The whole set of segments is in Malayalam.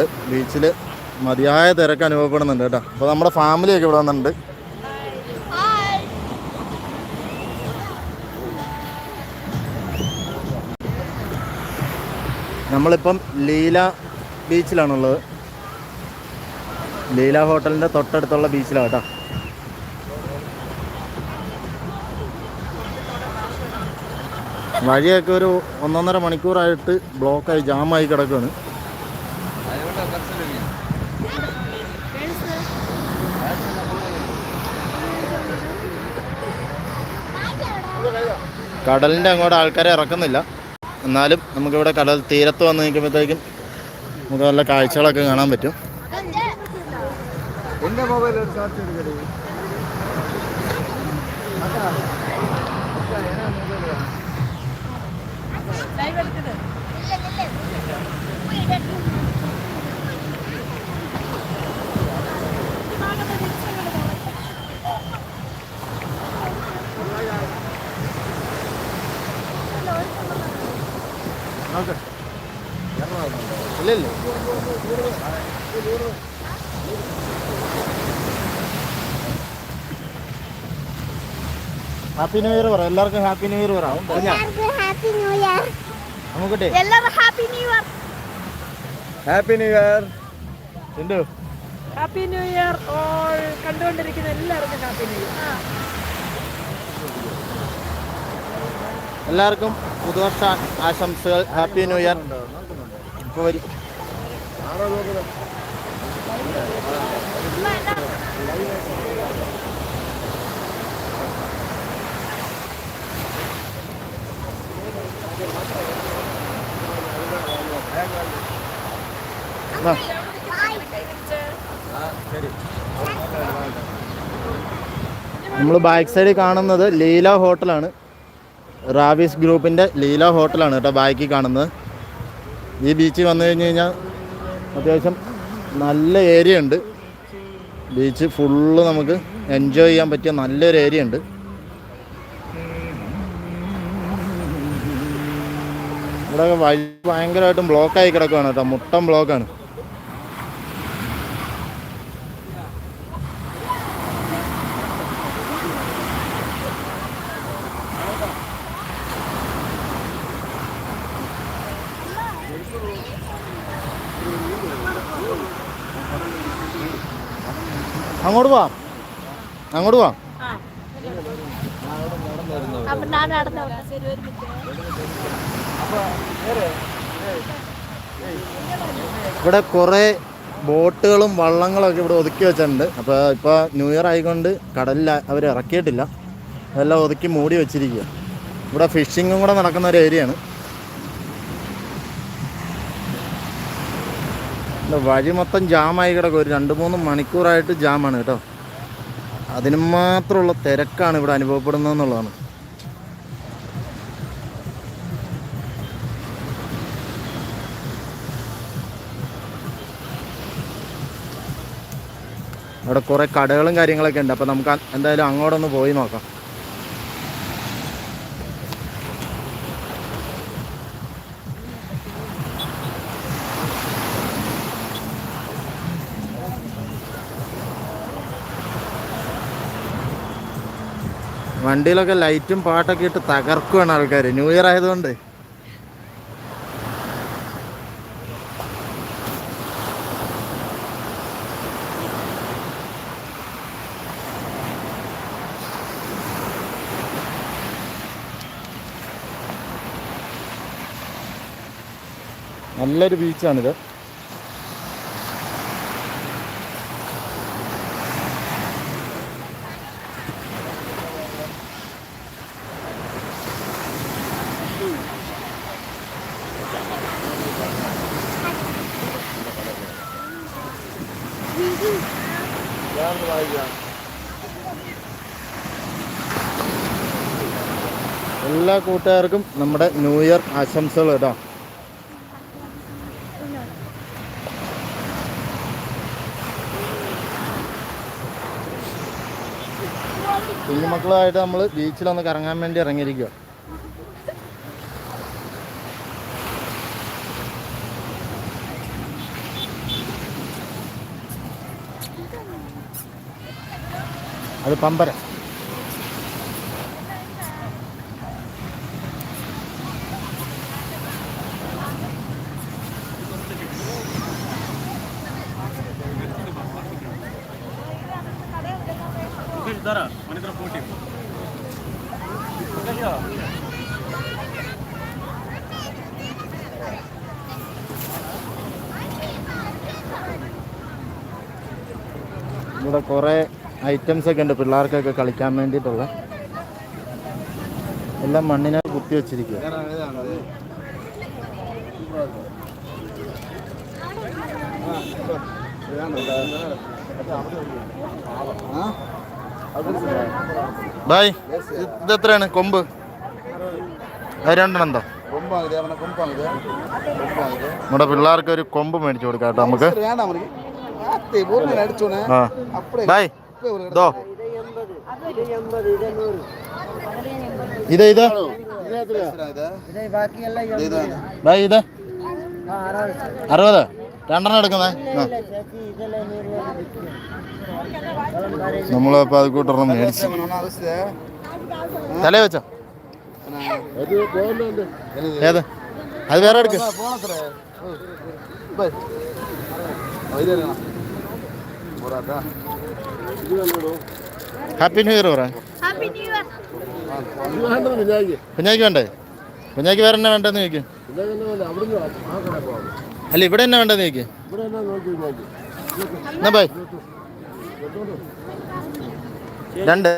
തിരക്കുണ്ട് ബീച്ചിൽ മതിയായ തിരക്ക് അനുഭവപ്പെടുന്നുണ്ട് കേട്ടോ. അപ്പോൾ നമ്മുടെ ഫാമിലിയൊക്കെ ഇവിടെ വന്നിട്ടുണ്ട്. നമ്മളിപ്പം ലീല ബീച്ചിലാണുള്ളത്. ലീല ഹോട്ടലിന്റെ തൊട്ടടുത്തുള്ള ബീച്ചിലാണ് കേട്ടോ. വഴിയൊക്കെ ഒരു ഒന്നൊന്നര മണിക്കൂറായിട്ട് ബ്ലോക്കായി ജാമായി കിടക്കുകയാണ് കടലിന്റെ അങ്ങോട്ട് ആൾക്കാരെ ഇറക്കുന്നില്ല. എന്നാലും നമുക്കിവിടെ കടൽ തീരത്ത് വന്ന് നിൽക്കുമ്പോഴത്തേക്കും നമുക്ക് നല്ല കാഴ്ചകളൊക്കെ കാണാൻ പറ്റും. എന്റെ മൊബൈൽ ചാർജ് എടുക്കരുത് നോക്ക്. ഇല്ലല്ലേ. ഹാപ്പി ന്യൂ ഇയർ പറ. എല്ലാവർക്കും ഹാപ്പി ന്യൂ ഇയർ പറ. പറഞ്ഞാ ഹാപ്പി ന്യൂ ഇയർ നമുക്കട്ടെ. എല്ലാവർക്കും happy new year happy new year Chindu happy new year all കണ്ടുകൊണ്ടിരിക്കുന്ന എല്ലാവർക്കും ഹാപ്പി ന്യൂ ഇയർ എല്ലാവർക്കും പുതുവർഷ ആശംസകൾ. ഹാപ്പി ന്യൂ ഇയർ ഇപ്പോൾ വരും. നമ്മൾ ബാക്ക് സൈഡിൽ കാണുന്നത് ലീല ഹോട്ടലാണ്. റാവീസ് ഗ്രൂപ്പിന്റെ ലീല ഹോട്ടലാണ് കേട്ടോ ബാക്കി കാണുന്നത്. ഈ ബീച്ച് വന്നു കഴിഞ്ഞ് കഴിഞ്ഞാൽ അത്യാവശ്യം നല്ല ഏരിയ ഉണ്ട്. ബീച്ച് ഫുള്ള് നമുക്ക് എൻജോയ് ചെയ്യാൻ പറ്റിയ നല്ലൊരു ഏരിയ ഉണ്ട്. ഇവിടെ വഴി ഭയങ്കരമായിട്ടും ബ്ലോക്കായി കിടക്കുകയാണ് കേട്ടോ. മുട്ടം ബ്ലോക്കാണ് അങ്ങോട്ട് പോവാം അങ്ങോട്ട് പോവാം അപ്പൊ ഞാൻ നടന്നു ഇവിടെ കുറേ ബോട്ടുകളും വള്ളങ്ങളൊക്കെ ഇവിടെ ഒതുക്കി വെച്ചിട്ടുണ്ട്. അപ്പോൾ ഇപ്പോൾ ന്യൂ ഇയർ ആയിക്കൊണ്ട് കടലിൽ അവർ ഇറക്കിയിട്ടില്ല. അതെല്ലാം ഒതുക്കി മൂടി വെച്ചിരിക്കുക ഇവിടെ ഫിഷിങ്ങും കൂടെ നടക്കുന്ന ഒരു ഏരിയയാണ്. വഴി മൊത്തം ജാമായി കിടക്കും. ഒരു രണ്ട് മൂന്ന് മണിക്കൂറായിട്ട് ജാമാണ് കേട്ടോ. അതിന് മാത്രമുള്ള തിരക്കാണ് ഇവിടെ അനുഭവപ്പെടുന്നത് എന്നുള്ളതാണ് അവിടെ കുറേ കടകളും കാര്യങ്ങളൊക്കെ ഉണ്ട്. അപ്പോൾ നമുക്ക് എന്തായാലും അങ്ങോട്ടൊന്ന് പോയി നോക്കാം. വണ്ടിയിലൊക്കെ ലൈറ്റും പാട്ടൊക്കെ ഇട്ട് തകർക്കുകയാണ് ആൾക്കാർ ന്യൂ ഇയർ ആയതുകൊണ്ട്. നല്ലൊരു ബീച്ചാണിത് എല്ലാ കൂട്ടുകാർക്കും നമ്മുടെ ന്യൂ ഇയർ ആശംസകൾ കേട്ടോ കുഞ്ഞുമക്കളുമായിട്ട് നമ്മൾ ബീച്ചിലൊന്ന് കറങ്ങാൻ വേണ്ടി ഇറങ്ങിയിരിക്കുക അത് പമ്പര. ഇവിടെ കുറേ ഐറ്റംസ് ഒക്കെ ഉണ്ട് പിള്ളേർക്കൊക്കെ കളിക്കാൻ വേണ്ടിയിട്ടുള്ള. എല്ലാം മണ്ണിനെ കുത്തി വെച്ചിരിക്കുക ബായ്. ഇതെത്രയാണ്? കൊമ്പ്. രണ്ടെണ്ണം എന്താ നമ്മുടെ പിള്ളേർക്ക് ഒരു കൊമ്പ് മേടിച്ചു കൊടുക്കാം കേട്ടോ നമുക്ക്. ബായ്. ഇതോ ഇത് ഇത് ബായ് ഇത് അറുപത്. രണ്ടെണ്ണം എടുക്കുന്നേ. നമ്മളപ്പോൾ അത് കൂട്ടണം മേടിച്ചു. തലേ വെച്ചോ. ഏത്? അത് വേറെ എടുക്ക്. ഹാപ്പി ന്യൂ ഇയർ പറ. ഹാപ്പി ന്യൂ ഇയർ കുഞ്ഞാക്ക് വേണ്ടേ? കുഞ്ഞാക്ക് വേറെ എന്നാ വേണ്ടെന്ന് ചോദിക്കും. അല്ല ഇവിടെ എന്നാ വേണ്ടെന്ന് ചോദിക്കും. എന്നാ ബൈ രണ്ട്.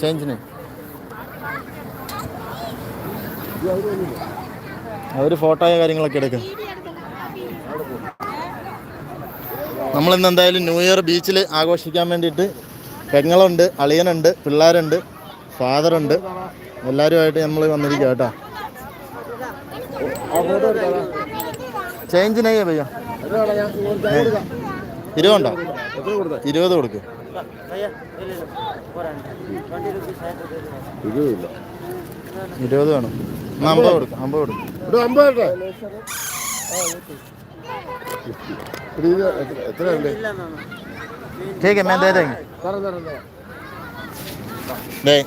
ചേഞ്ചിന്. അവർ ഫോട്ടോയോ കാര്യങ്ങളൊക്കെ എടുക്കും. നമ്മളിന്ന് എന്തായാലും ന്യൂ ഇയർ ബീച്ചിൽ ആഘോഷിക്കാൻ വേണ്ടിയിട്ട് പെങ്ങളുണ്ട് അളിയനുണ്ട് പിള്ളേരുണ്ട് ഫാദറുണ്ട് എല്ലാവരുമായിട്ട് നമ്മൾ വന്നിരിക്കുക കേട്ടോ. ചേഞ്ച് നെയ്യ പയ്യ ഇരുപതുണ്ടോ ഇരുപത് കൊടുക്ക്. ഇരുപത് വേണം. എന്നാ അമ്പത് കൊടുക്കും അമ്പത് കൊടുക്കും ठीक है मैं दे देंगे ദേ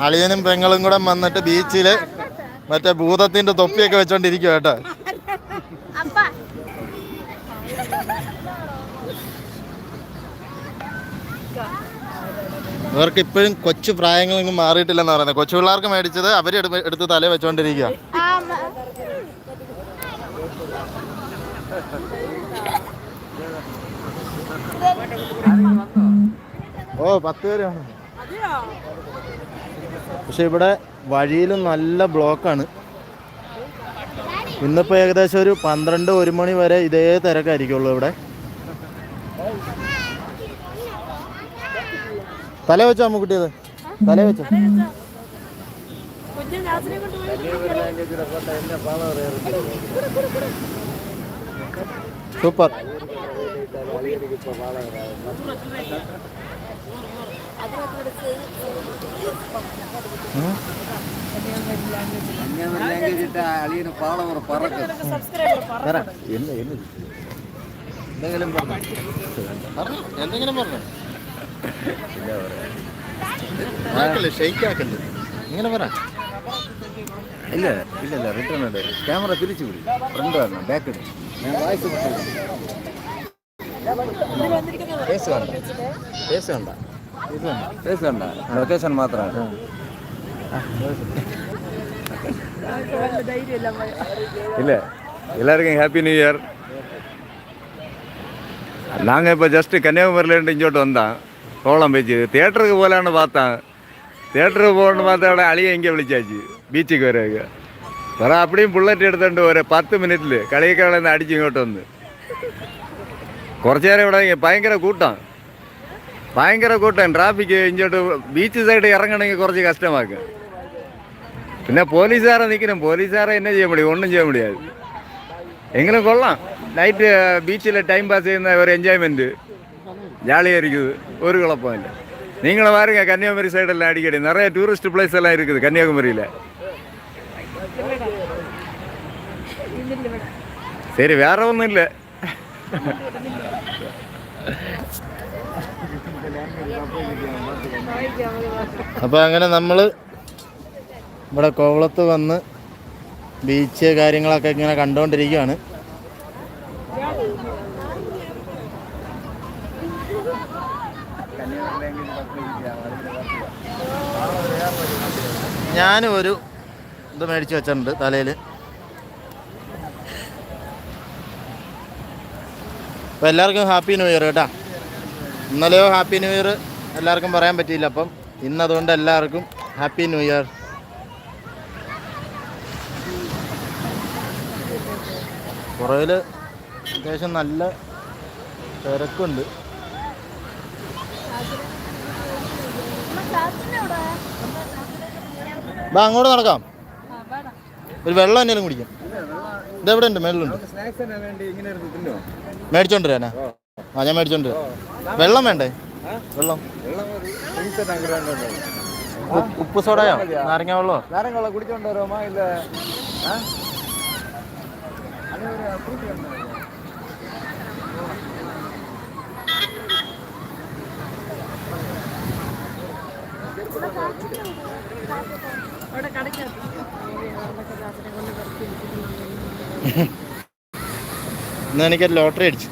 അളിയനും പെങ്ങളും കൂടെ വന്നിട്ട് ബീച്ചിൽ മറ്റേ ഭൂതത്തിന്റെ തൊപ്പിയൊക്കെ വെച്ചോണ്ടിരിക്കുക കേട്ടോ അപ്പ ഇവർക്ക് ഇപ്പോഴും കൊച്ചു പ്രായങ്ങളൊന്നും മാറിയിട്ടില്ലെന്ന് പറയുന്നത് കൊച്ചു പിള്ളേർക്ക് മേടിച്ചത് അവർ എടുത്ത് തല വെച്ചോണ്ടിരിക്കുക ആമ ഓ പത്ത് പേരാണ് പക്ഷെ ഇവിടെ വഴിയിൽ നല്ല ബ്ലോക്കാണ്. ഇന്നിപ്പോൾ ഏകദേശം ഒരു പന്ത്രണ്ട് ഒരു മണി വരെ ഇതേ തിരക്കായിരിക്കുള്ളൂ ഇവിടെ. തല വെച്ചോ അമ്മുക്കുട്ടിയത് തല വെച്ചോ. കുഞ്ഞു സബ്സ്ക്രൈബർ എന്തെങ്കിലും പറഞ്ഞു? എന്തെങ്കിലും പറഞ്ഞു? ഷെയ്ക്കാക്കല്ലേ? ഇങ്ങനെ പറ. இல்லை இல்லை இல்லை ரிட்டர்ன் அடு கேமரா பிரித்து விடு. ஃப்ரெண்டு வரணும் பேக் எடு வாய்ஸ் பேச வேண்டாம். பேச வேண்டாம். பேச வேண்டாம். லொக்கேஷன் மாத்திரம் இல்லை எல்லாருக்கும் ஹாப்பி நியூ இயர் நாங்கள் இப்போ ஜஸ்ட்டு கன்னியாகுமரியிலேருந்து இங்கோட்டு வந்தோம். கோலம் பேச்சு தேட்டருக்கு போகலான்னு பார்த்தேன் தேட்டருக்கு போகணுன்னு பார்த்தா அழிய இங்கே விழிச்சாச்சு. பீச்சுக்கு வரக்கு வர அப்படியும் புல்லட் எடுத்துட்டு ஒரு பத்து மினிட்ல കളിയക്കാളെന്ന് അടിച്ച് ഇങ്ങോട്ട് വന്ന് കുറച്ച് നേരം ഇവിടെ ഇങ്ങ- ഭയങ്കര കൂട്ടം ഭയങ്കര കൂട്ടം ട്രാഫിക് ഇങ്ങോട്ട് ബീച്ച് സൈഡ് ഇറങ്ങണമെങ്കിൽ കുറച്ച് കഷ്ടമാക്കും പിന്നെ പോലീസുകാരെ നിൽക്കണം പോലീസുകാരെ എന്നെ ചെയ്യാൻ முடியும் ഒന്നും ചെയ്യാൻ முடியாது എങ്കിലും കൊള്ളാം നൈറ്റ് ബീച്ചിൽ ടൈം പാസ് ചെയ്യുന്ന ഒരു എൻജോയ്മെൻറ്റ് ஜாலியாக இருக்குது ஒரு குழப்பம் இல்லை நீங்களும் பாருங்க கன்னியாகுமரி சைடெல்லாம் அடிக்கடி நிறைய டூரிஸ்ட் பிளேஸ் எல்லாம் இருக்குது கன்னியாகுமரியில் ശരി വേറെ ഒന്നുമില്ല. അപ്പോൾ അങ്ങനെ നമ്മൾ ഇവിടെ കോവളത്ത് വന്ന് ബീച്ച് കാര്യങ്ങളൊക്കെ ഇങ്ങനെ കണ്ടുകൊണ്ടിരിക്കുകയാണ് ഞാനും ഒരു ഇത് മേടിച്ച് വെച്ചിട്ടുണ്ട് തലയിൽ അപ്പോൾ എല്ലാവർക്കും ഹാപ്പി ന്യൂ ഇയർ കേട്ടോ. ഇന്നലെയോ ഹാപ്പി ന്യൂ ഇയർ എല്ലാവർക്കും പറയാൻ പറ്റിയില്ല. അപ്പം ഇന്നതുകൊണ്ട് എല്ലാവർക്കും ഹാപ്പി ന്യൂ ഇയർ. പുറകിൽ അത്യാവശ്യം നല്ല തിരക്കുണ്ട്. ബാ അങ്ങോട്ട് നടക്കാം. ഒരു വെള്ളം എന്തെങ്കിലും കുടിക്കാം. ഇതെവിടെ ഉണ്ട് മേളിലുണ്ട് മേടിച്ചോണ്ട് വരാനാ? ആ ഞാൻ മേടിച്ചോണ്ട് വെള്ളം വേണ്ടേ? വെള്ളം. ഉപ്പ്- ഉപ്പ് സോഡയോ? നാരങ്ങ വെള്ളമോ? വെള്ളം കുടിച്ചോണ്ട് വരുമോ? ഇല്ല? അവിടെ കടയ്ക്കകത്ത്. ഇന്ന് എനിക്കൊരു ലോട്ടറി അടിച്ചു.